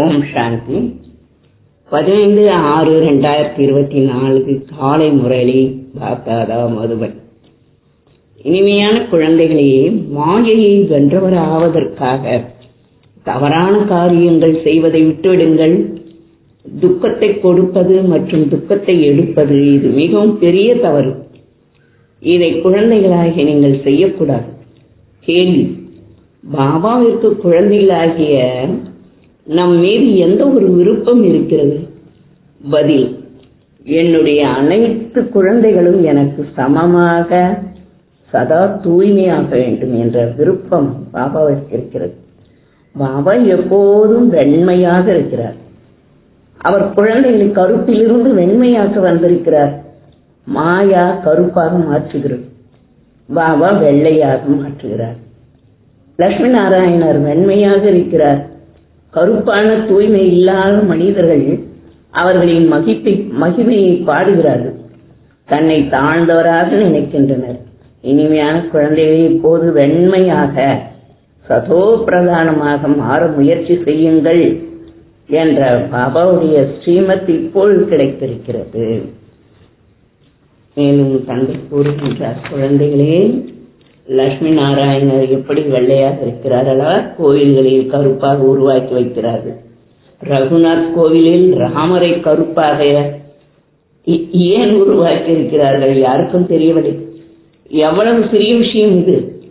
ஓம் சாந்தி. பதினைந்து ஆறு ரெண்டாயிரத்தி இருபத்தி நாலுக்கு காலை முரளி பாப்தாதா மதுபன் இனிமையான குழந்தைகளையே மாயையை வென்றவராவதற்காக தவறான காரியங்கள் செய்வதை விட்டுவிடுங்கள். துக்கத்தை கொடுப்பது மற்றும் துக்கத்தை எடுப்பது இது மிகவும் பெரிய தவறு. இதை குழந்தைகளாகிய நீங்கள் செய்யக்கூடாது. கேள்வி பாபாவிற்கு குழந்தைகளாகிய நம் மீது எந்த ஒரு விருப்பம் இருக்கிறது? பதில் என்னுடைய அனைத்து குழந்தைகளும் எனக்கு சமமாக சதா தூய்மையாக வேண்டும் என்ற விருப்பம் பாபாவிற்கு இருக்கிறது. பாபா எப்போதும் வெண்மையாக இருக்கிறார். அவர் குழந்தைகளை கருப்பிலிருந்து வெண்மையாக வந்திருக்கிறார். மாயா கருப்பாக மாற்றுகிறது. பாபா வெள்ளையாக மாற்றுகிறார். லட்சுமி நாராயணர் வெண்மையாக இருக்கிறார். கருப்பான தூய்மை இல்லாத மனிதர்கள் அவர்களின் மகிப்பை மகிமையை பாடுகிறார்கள். தன்னை தாழ்ந்தவராக நினைக்கின்றனர். இனிமையான குழந்தைகளை இப்போது வெண்மையாக சதோ பிரதானமாக மாற முயற்சி செய்யுங்கள் என்ற பாபாவுடைய ஸ்ரீமத் இப்போது கிடைத்திருக்கிறது. மேலும் தந்தை கூறுகின்றார் குழந்தைகளே லட்சுமி நாராயணர் எப்படி வெள்ளையாக இருக்கிறார்களா கோயில்களில் கருப்பாக உருவாக்கி வைக்கிறார்கள். ரகுநாத் கோவிலில் ராமரை கருப்பாக ஏன் உருவாக்கி இருக்கிறார்கள்? யாருக்கும் தெரியவில்லை. எவ்வளவு சிறிய விஷயம் இது.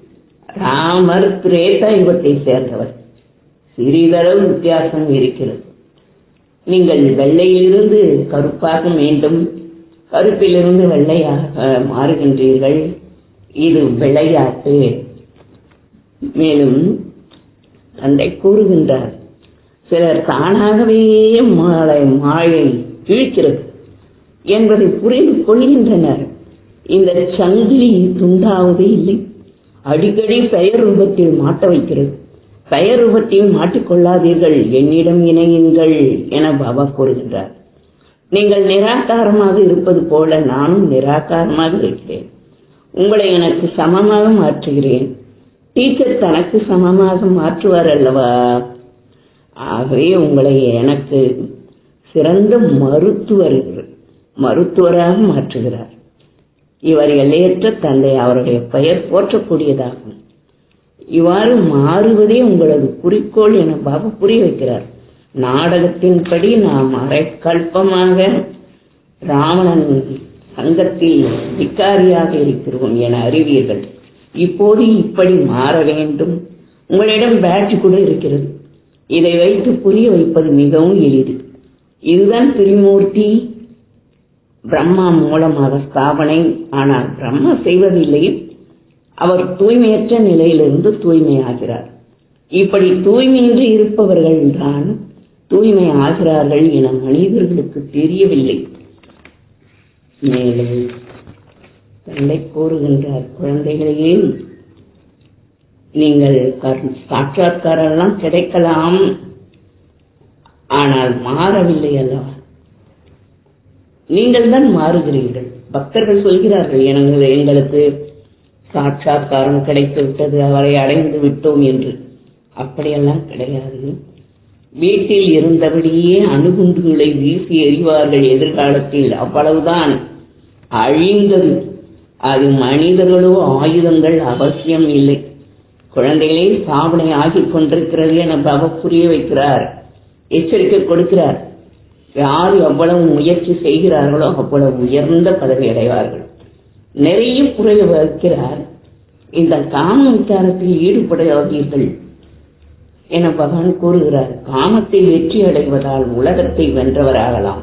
ராமர் திரேதா யுகத்தை சேர்ந்தவர். சிறிதளவு வித்தியாசம் இருக்கிறது. நீங்கள் வெள்ளையிலிருந்து கருப்பாக மீண்டும் கருப்பிலிருந்து வெள்ளையாக மாறுகின்றீர்கள். இது விளையாட்டு. மேலும் தந்தை கூறுகின்றார் சிலர் தானாகவே மாலை மாயை கிழிக்கிறது என்பதை புரிந்து கொள்கின்றனர். இந்த சங்கிலி துண்டாவதே இல்லை. அடிக்கடி பெயர் ரூபத்தில் மாட்ட வைக்கிறது. பெயர் ரூபத்தில் மாட்டிக்கொள்ளாதீர்கள் என்னிடம் இணையுங்கள் என பாபா கூறுகின்றார். நீங்கள் நிராகாரமாக இருப்பது போல நானும் நிராகாரமாக இருக்கிறேன். உங்களை எனக்கு சமமாக மாற்றுகிறேன். டீச்சர் தனக்கு சமமாக மாற்றுவார் அல்லவா? ஆகவே உங்களை எனக்கு சிறந்த மருத்துவர் மருத்துவராக மாற்றுகிறார். இவர் எல்லையற்ற தந்தை அவருடைய பெயர் போற்றக்கூடியதாகும். இவ்வாறு மாறுவதே உங்களது குறிக்கோள் என பாபா புரிய வைக்கிறார். நாடகத்தின்படி நாம் அரைக்கல்பமாக ராவணன் சங்கத்தில் விக்காரியாக இருக்கிறோம் என அறிவீர்கள். இப்போது இப்படி மாற வேண்டும். உங்களிடம் பேட்ச் கூட இருக்கிறது. இதை வைத்து புரிய வைப்பது மிகவும் எளிது. இதுதான் திரிமூர்த்தி பிரம்மா மூலமாக ஸ்தாபனை. ஆனால் பிரம்மா செய்வதில்லை. அவர் தூய்மையற்ற நிலையிலிருந்து தூய்மையாகிறார். இப்படி தூய்மையின்றி இருப்பவர்கள் தான் தூய்மை ஆகிறார்கள் என மனிதர்களுக்கு தெரியவில்லை. மேலும் தந்தை கூறுகின்றார் குழந்தைகளையே நீங்கள் சாட்சாத்காரெல்லாம் கிடைக்கலாம். ஆனால் மாறவில்லை அல்லவா? நீங்கள் தான் மாறுகிறீர்கள். பக்தர்கள் சொல்கிறார்கள் எனக்கு எங்களுக்கு சாட்சாத்காரம் கிடைத்து விட்டது அவரை அடைந்து விட்டோம் என்று. அப்படியெல்லாம் கிடையாது. வீட்டில் இருந்தபடியே அணுகுண்டுகளை வீசி எறிவார்கள் எதிர்காலத்தில். அவ்வளவுதான். அழிந்தது. அது மனிதர்களோ ஆயுதங்கள் அவசியம் இல்லை. குழந்தைகளே சாவனை ஆகிக் கொண்டிருக்கிறது என பாபா புரிய வைக்கிறார். எச்சரிக்கை கொடுக்கிறார். யார் எவ்வளவு முயற்சி செய்கிறார்களோ அவ்வளவு உயர்ந்த பதவி அடைவார்கள். நிறைய புரிய வைக்கிறார். இந்த காம விசாரத்தில் ஈடுபடாதீர்கள் என பகவான் கூறுகிறார். காமத்தை வெற்றி அடைவதால் உலகத்தை வென்றவராகலாம்.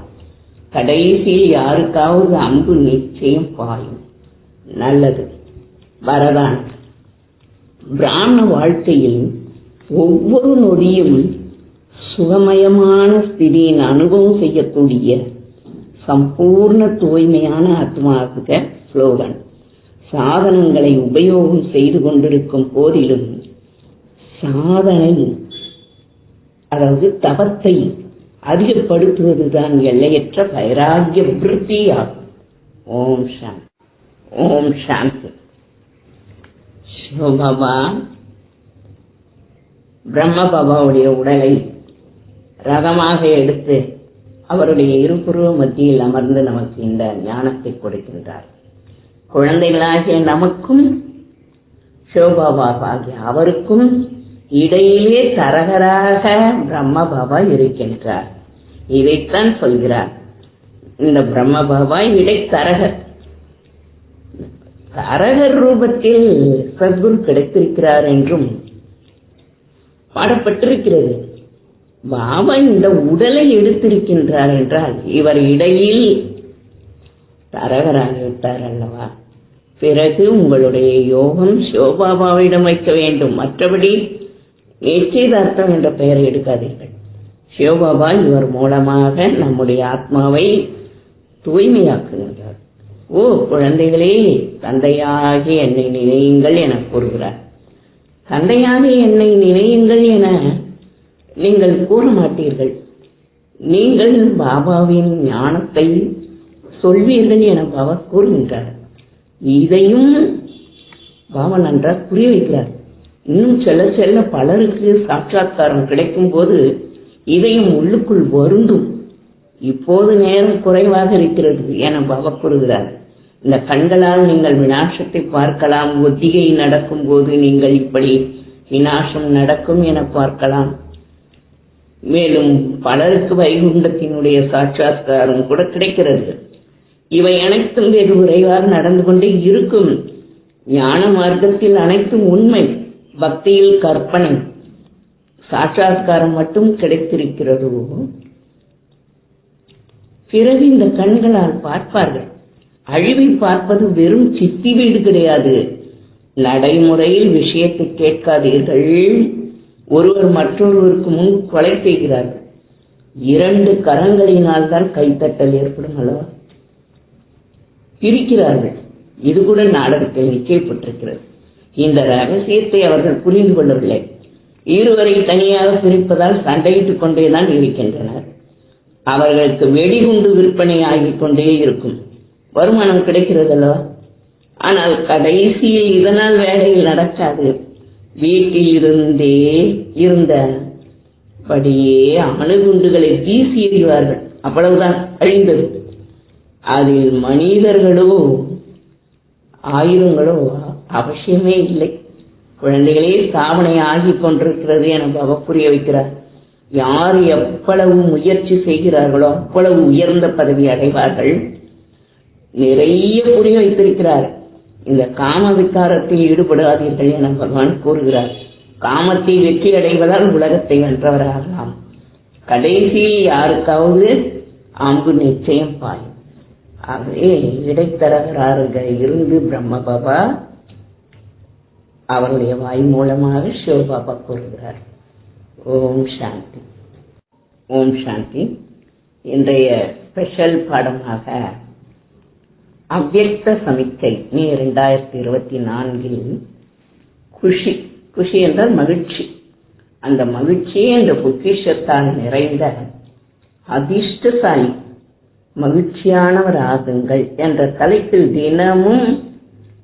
கடைசியில் யாருக்காவது அன்பு நிச்சயம் பாயும். நல்லது. வரதான். பிராமண வாழ்க்கையில் ஒவ்வொரு நொடியும் சுகமயமான ஸ்திதியின் அனுபவம் செய்யக்கூடிய சம்பூர்ண தூய்மையான ஆத்மாவுக ஸ்லோகன். சாதனங்களை உபயோகம் செய்து கொண்டிருக்கும் போதிலும் சாதனை அதாவது தவத்தை அதிகப்படுத்துவதுதான் எல்லையற்ற வைராகிய விருத்தியாகும். ஓம் சாந்தி. ஓம் சாந்தி. சிவபாபா பிரம்ம பாபாவுடைய உடலை ரகமாக எடுத்து அவருடைய இருபுருவ மத்தியில் அமர்ந்து நமக்கு இந்த ஞானத்தை கொடுக்கின்றார். குழந்தைகளாகிய நமக்கும் சிவபாபா ஆகிய அவருக்கும் இடையிலே தரகராக பிரம்ம பாபா இருக்கின்றார். இதைத்தான் சொல்கிறார். இந்த பிரம்ம பாபா இடைத்தரகர் தரகர் ரூபத்தில் சத்குரு கிடைத்திருக்கிறார் என்றும் பாடப்பட்டிருக்கிறது. பாபா இந்த உடலை எடுத்திருக்கின்றார் என்றால் இவர் இடையில் தரகராகிவிட்டார் அல்லவா? பிறகு உங்களுடைய யோகம் சிவபாபாவிடம் வைக்க வேண்டும். மற்றபடி நிச்சயதார்த்தம் என்ற பெயரை எடுக்காதீர்கள். சிவபாபா இவர் மூலமாக நம்முடைய ஆத்மாவை தூய்மையாக்குகின்றார். ஓ குழந்தைகளே தந்தையாகி என்னை நினையுங்கள் என கூறுகிறார். தந்தையாக என்னை நினையுங்கள் என நீங்கள் கூற மாட்டீர்கள். நீங்கள் பாபாவின் ஞானத்தை சொல்வீர்கள் என பாபா கூறுகின்றார். இதையும் பாபா நன்றாக புரிய வைக்கிறார். இன்னும் செல்ல செல்ல பலருக்கு சாட்சாத்காரம் கிடைக்கும் போது இதையும் உள்ளுக்குள் வருந்தும். இப்போது நேரம் குறைவாக இருக்கிறது என பாபா கூறுகிறார். இந்த கண்களால் நீங்கள் விநாசத்தை பார்க்கலாம் ஒத்திகை நடக்கும் போது நீங்கள் இப்படி வினாசம் நடக்கும் என பார்க்கலாம். மேலும் பலருக்கு வைகுண்டத்தினுடைய சாட்சாத்காரம் கூட கிடைக்கிறது. இவை அனைத்தும் வெகு விரைவாக நடந்து கொண்டே இருக்கும். ஞான மார்க்கத்தில் அனைத்தும் உண்மை. பக்தியில் கற்பனை. சாட்சாத்காரம் மட்டும் கிடைத்திருக்கிறதோ? பிறகு இந்த கண்களால் பார்ப்பார்கள். அழிவை பார்ப்பது வெறும் சித்தி வீடு கிடையாது. நடைமுறையில் விஷயத்தை கேட்காதீர்கள். ஒருவர் மற்றொருவருக்கு முன் கொலை செய்கிறார்கள். இரண்டு கரங்களினால் தான் கைத்தட்டல் ஏற்படும் அல்லவா? பிரிக்கிறார்கள். இது கூட நாடகத்தில் கேள்விப்பட்டிருக்கிறது இந்த ரகசியத்தை அவர்கள் புரிந்து கொள்ளவில்லை. இருவரை தனியாக பிரிப்பதால் சண்டையிட்டுக் கொண்டேதான் இருக்கின்றனர். அவர்களுக்கு வெடிகுண்டு விற்பனை ஆகிக் கொண்டே இருக்கும். வருமானம் கிடைக்கிறதல்லோ ஆனால் கடைசியில் இதனால் வேலையில் நடக்காது. வீட்டில் இருந்தே இருந்தபடியே அணுகுண்டுகளை வீசி எறிவார்கள். அவ்வளவுதான் அழிந்தது. அதில் மனிதர்களோ ஆயுதங்களோ அவசியமே இல்லை. குழந்தைகளே ஸ்தாபனை ஆகிக் கொண்டிருக்கிறது என பாபா புரிய வைக்கிறார். யார் எவ்வளவு முயற்சி செய்கிறார்களோ அவ்வளவு உயர்ந்த பதவி அடைவார்கள். நிறைய புரிய வைத்திருக்கிறார். இந்த காம விகாரத்தில் ஈடுபடாதீர்கள் என பகவான் கூறுகிறார். காமத்தை வெற்றி அடைவதால் உலகத்தை வென்றவராகலாம் கடைசியில் யாருக்காவது அம்பு நிச்சயம் பாயும். ஆகவே இடைத்தரகராக இருந்து பிரம்ம பாபா அவருடைய வாய் மூலமாக சிவபாபா கூறுகிறார். ஓம் சாந்தி. ஓம் சாந்தி. இன்றைய ஸ்பெஷல் பாடமாக அவ்வக்த சமிக்கை மே இரண்டாயிரத்தி இருபத்தி நான்கில் குஷி குஷி என்றால் மகிழ்ச்சி. அந்த மகிழ்ச்சி என்ற பொக்கிஷத்தால் நிறைந்த அதிர்ஷ்டசாலி மகிழ்ச்சியானவர் ஆகுங்கள் என்ற தலைப்பில் தினமும்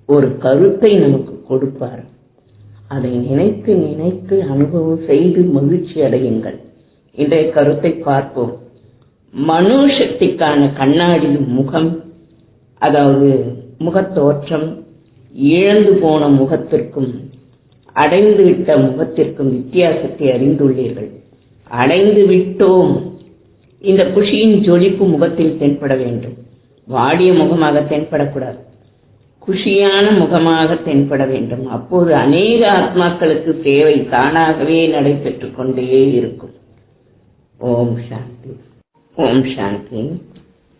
ஒரு கருத்தை நமக்கு கொடுப்பார். அதை நினைத்து நினைத்து அனுபவம் செய்து மகிழ்ச்சி அடையுங்கள். இன்றைய கருத்தை பார்ப்போம். மனோ சக்திக்கான கண்ணாடி முகம் அதாவது முகத்தோற்றம் இழந்து போன முகத்திற்கும் அடைந்து விட்ட முகத்திற்கும் வித்தியாசத்தை அறிந்துள்ளீர்கள். அடைந்து விட்டோம். இந்த குஷியின் ஜொலிப்பு முகத்தில் தென்பட வேண்டும். வாடிய முகமாக தென்படக்கூடாது. குஷியான முகமாக தென்பட வேண்டும். அப்போது அநேக ஆத்மாக்களுக்கு சேவை தானாகவே நடைபெற்றுக் கொண்டே இருக்கும். ஓம் சாந்தி. ஓம் சாந்தி.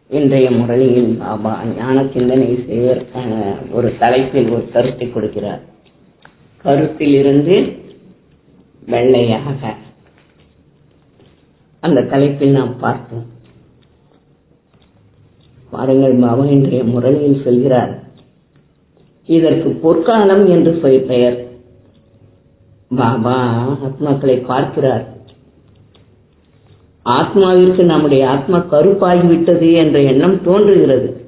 இன்றைய முறையில் பாபா ஞான சிந்தனை செய்வதற்கான ஒரு தலைப்பில் ஒரு கருத்தை கொடுக்கிறார். கருத்திலிருந்து வெள்ளையாக. அந்த தலைப்பில் நாம் பார்ப்போம். பாருங்கள் பாபா இன்றைய முரளியில் சொல்கிறார் இதற்கு பொற்காலம் என்று சொல் பெயர். பாபா ஆத்மாக்களை பார்க்கிறார். ஆத்மாவிற்கு நம்முடைய ஆத்மா கருப்பாகிவிட்டது என்ற எண்ணம் தோன்றுகிறது.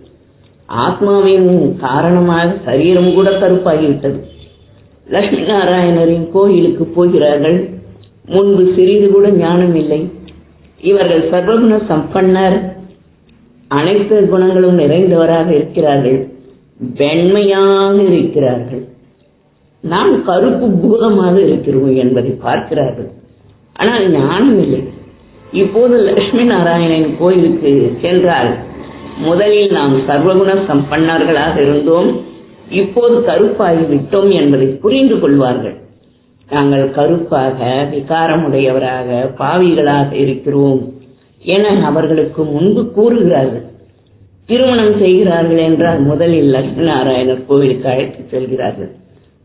ஆத்மாவின் காரணமாக சரீரம் கூட கருப்பாகிவிட்டது. லட்சுமி நாராயணரின் கோயிலுக்கு போகிறார்கள். முன்பு சிறிது கூட ஞானம் இல்லை. இவர்கள் சர்வகுண சம்பன்னர். அனைத்து குணங்களும் நிறைந்தவராக இருக்கிறார்கள். வெண்மையாக இருக்கிறார்கள். நாம் கருப்பு பூதமாக இருக்கிறோம் என்பதை பார்க்கிறார்கள். ஆனால் ஞானம் இல்லை. இப்போது லட்சுமி நாராயணன் கோயிலுக்கு சென்றால் முதலில் நாம் சர்வகுண சம்பன்னர்களாக இருந்தோம். இப்போது கருப்பாகி விட்டோம் என்பதை புரிந்து கொள்வார்கள். நாங்கள் கருப்பாக விகாரமுடையவராக பாவிகளாக இருக்கிறோம் என அவர்களுக்கு முன்பு கூறுகிறார்கள். திருமணம் செய்கிறார்கள் என்றால் முதலில் லட்சுமி நாராயணர் கோவிலுக்கு அழைத்து செல்கிறார்கள்.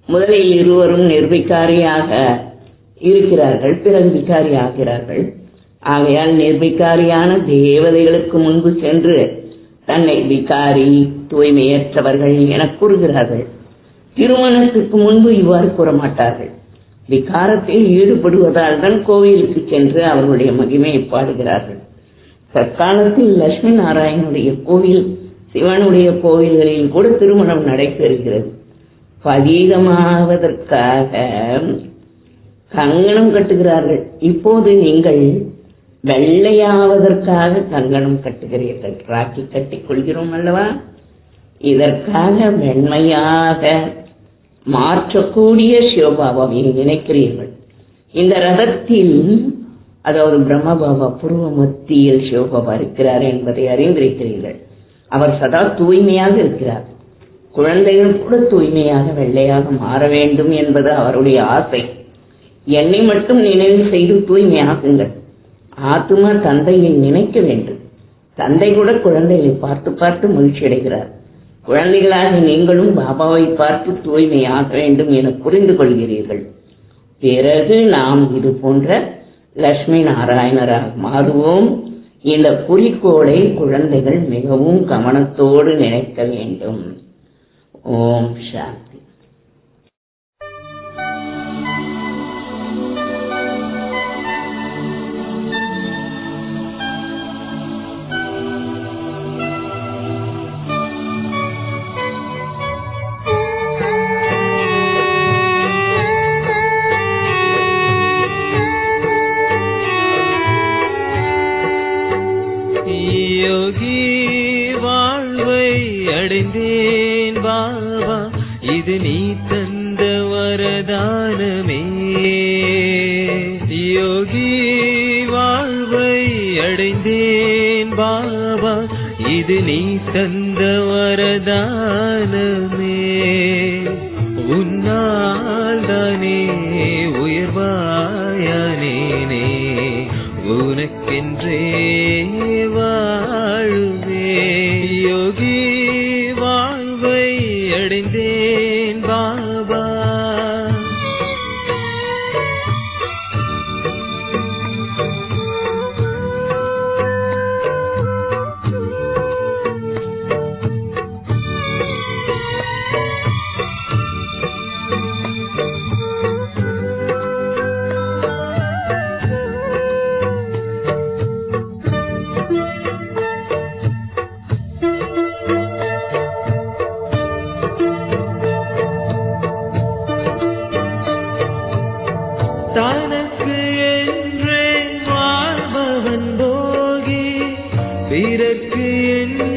முதலில் இருவரும் நிர்விகாரியாக இருக்கிறார்கள் பிறகு விகாரி ஆகிறார்கள் ஆகையால் நிர்விகாரியான தேவதைகளுக்கு முன்பு சென்று தன்னை விகாரி தூய்மையற்றவர்கள் என கூறுகிறார்கள். திருமணத்துக்கு முன்பு இவ்வாறு கூற மாட்டார்கள் விகாரத்தில் ஈடுபடுவதால் தான் கோவிலுக்கு சென்று அவர்களுடைய மகிமையை பாடுகிறார்கள். தற்காலத்தில் லட்சுமி நாராயணனுடைய கோவில் சிவனுடைய கோவில்களில் கூட திருமணம் நடைபெறுகிறது. பதீதமாவதற்காக கங்கணம் கட்டுகிறார்கள். இப்போது நீங்கள் வெள்ளையாவதற்காக கங்கணம் கட்டுகிறீர்கள். ராக்கி கட்டிக் கொள்கிறோம் அல்லவா? இதற்காக வெண்மையாக மாற்றக்கூடிய சிவபாபாவை நினைக்கிறீர்கள். இந்த ரதத்தில் அதாவது பிரம்மபாபா பூர்வ மத்தியில் சிவபாபா இருக்கிறார் என்பதை அறிந்திருக்கிறீர்கள். அவர் சதா தூய்மையாக இருக்கிறார். குழந்தைகள் கூட தூய்மையாக வெள்ளையாக மாற வேண்டும் என்பது அவருடைய ஆசை. என்னை மட்டும் நினைவு செய்து தூய்மையாகுங்கள் ஆத்துமா தந்தையை நினைக்க வேண்டும். தந்தை கூட குழந்தைகளை பார்த்து பார்த்து மகிழ்ச்சி அடைகிறார். குழந்தைகளாக நீங்களும் பாபாவை பார்த்து தூய்மையாக வேண்டும் என புரிந்து கொள்கிறீர்கள். பிறகு நாம் இது போன்ற லட்சுமி நாராயணராக மாறுவோம். இந்த குறிக்கோளை குழந்தைகள் மிகவும் கவனத்தோடு நினைக்க வேண்டும். ஓம் சாந்தி. அடைந்தேன் பாபா இது நீ தந்த வரதானமே. யோகி வாழ்வை அடைந்தேன் பாபா இது நீ தந்த வரதானமே. அடைந்தேன் தனக்கு என்றே வாழ்பவன் போகி பிறக்கு என்றே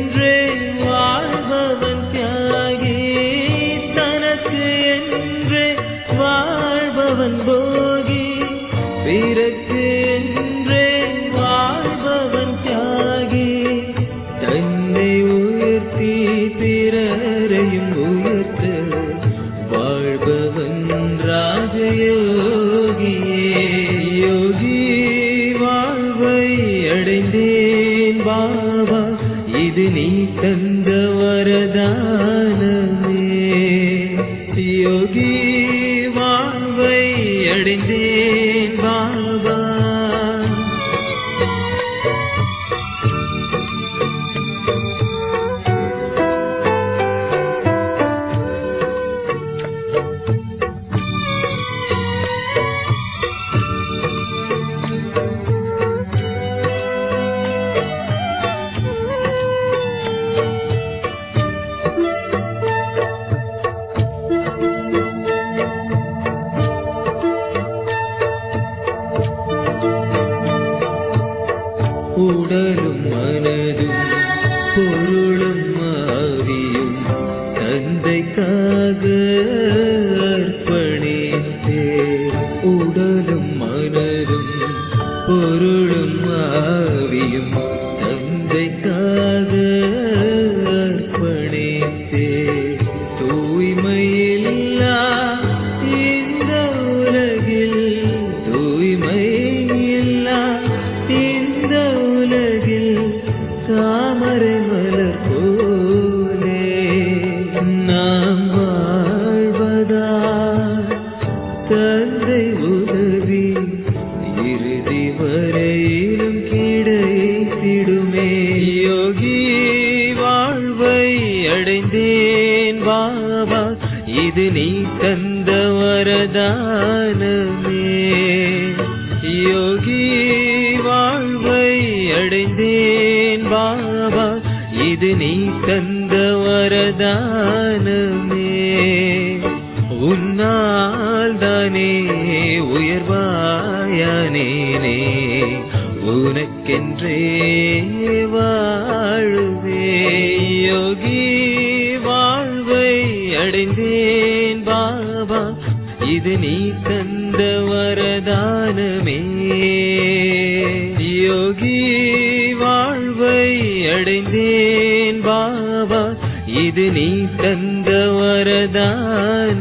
പൊരുൾ இது நீ தந்த वरदान